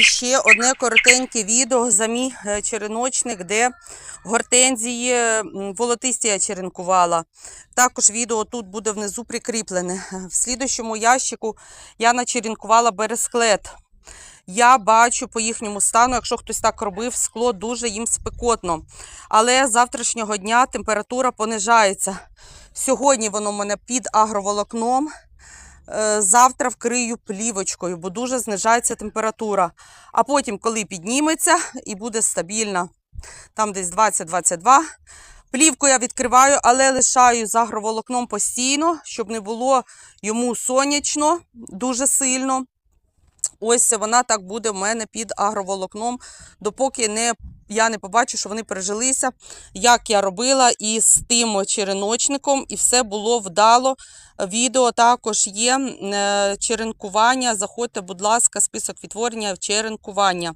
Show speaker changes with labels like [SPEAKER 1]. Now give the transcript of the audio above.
[SPEAKER 1] ще одне коротеньке відео за мій е, череночник, де гортензії м, волотисті я черенкувала. Також відео тут буде внизу прикріплене. В слідущому ящику я начеренкувала бересклет. Я бачу по їхньому стану, якщо хтось так робив, скло дуже їм спекотно. Але з завтрашнього дня температура понижається. Сьогодні воно в мене під агроволокном. Е, Завтра вкрию плівочкою, бо дуже знижається температура. А потім, коли підніметься і буде стабільна, там десь 20-22. Плівку я відкриваю, але лишаю з агроволокном постійно, щоб не було йому сонячно дуже сильно. Ось вона так буде в мене під агроволокном, допоки не, я не побачу, що вони пережилися, як я робила із тим череночником, і все було вдало. Відео також є е, черенкування. Заходьте, будь ласка, список відтворення черенкування.